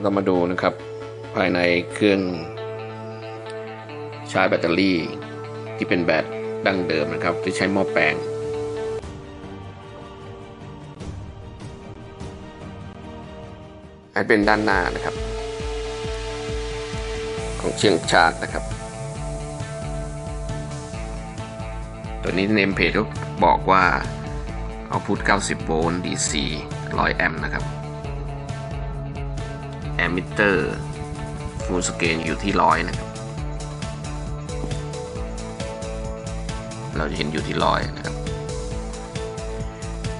เรามาดูนะครับภายในเครื่องชาร์จแบตเตอรี่ ที่เป็นแบตดั้งเดิมนะครับ ที่ใช้หม้อแปลงให้เป็นด้านหน้านะครับ ของเชียงชาร์จนะครับ ตัวนี้เนมเพจก็บอกว่าเอาพุท90 โวลต์ DC 100 แอมป์นะครับ แอมมิเตอร์ฟูลสเกนอยู่ที่ร้อยนะครับ เราจะเห็นอยู่ที่ร้อยนะครับ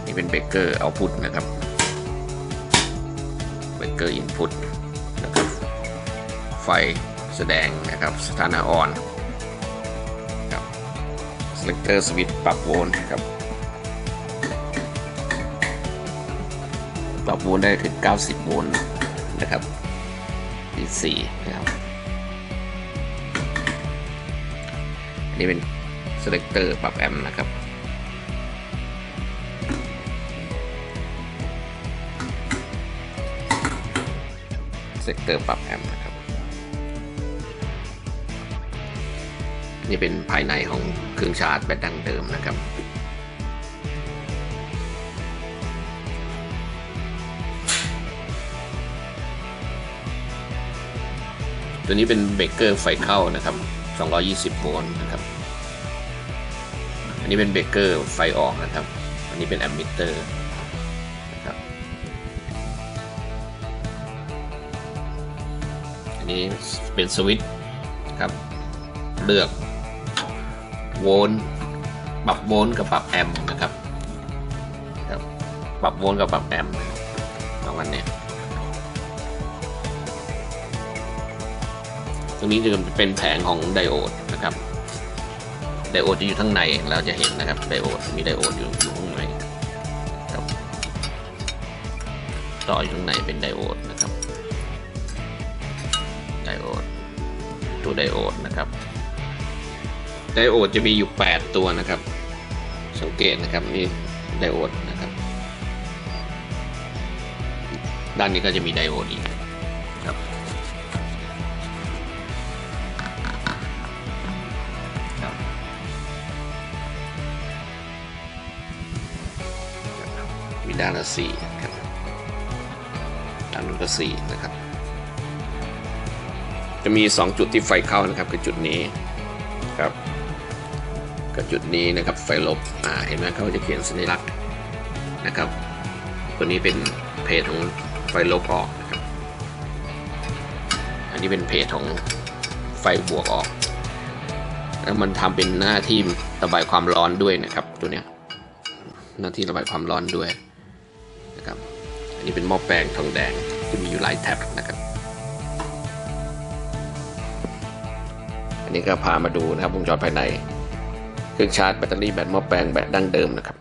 นี่เป็นเบเกอร์เอาพุทนะครับเบเกอร์อินพุตนะครับ ไฟแสดงนะครับ สถานะออนครับ selector switch ปรับโวลต์ครับปรับโวลต์ได้ถึง 90 โวลต์ นะครับ DC นะครับอันนี้เป็น selector ปรับแอมป์นะครับ selector ปรับแอมป์นะครับ นี่เป็นภายในของเครื่องชาร์จแบตดั้งเดิมนะครับ ตัวนี้เป็นเบรกเกอร์ไฟเข้านะครับ 220 โวลต์นะครับ อันนี้เป็นเบรกเกอร์ไฟออกนะครับ อันนี้เป็นแอมมิเตอร์นะครับอันนี้เป็นสวิตช์ครับ เลือกโวลต์ปรับโวลต์กับปรับแอมป์นะครับ ปรับโวลต์กับปรับแอมป์สองอันเนี้ย ตรงนี้จะเป็นแผงของไดโอดนะครับ ไดโอดจะอยู่ข้างในเราจะเห็นนะครับ ไดโอดมีไดโอดอยู่อยู่ข้างในครับต่ออยู่ข้างในเป็นไดโอดนะครับ ไดโอดตัวไดโอดนะครับ ไดโอดจะมีอยู่ 8 ตัวนะครับ สังเกตนะครับนี่ไดโอดนะครับ ด้านนี้ก็จะมีไดโอดอีก มีด้านละสี่ครับด้านนู้นก็สี่นะครับ จะมี 2 จุดที่ไฟเข้านะครับคือจุดนี้ครับกับจุดนี้นะครับไฟลบอ่าเห็นไหมเขาจะเขียนสัญลักษณ์นะครับ ตัวนี้เป็นเพจของไฟลบออกนะครับอันนี้เป็นเพจของไฟบวกออกแล้วมันทำเป็นหน้าที่ระบายความร้อนด้วยนะครับ ตัวเนี้ยหน้าที่ระบายความร้อนด้วย นะครับ อันนี้เป็นหม้อแปลงทองแดงที่มีอยู่หลายแท็บนะครับ อันนี้ก็พามาดูนะครับวงจรภายใน เครื่องชาร์จแบตเตอรี่แบตหม้อแปลงแบตดั้งเดิมนะครับ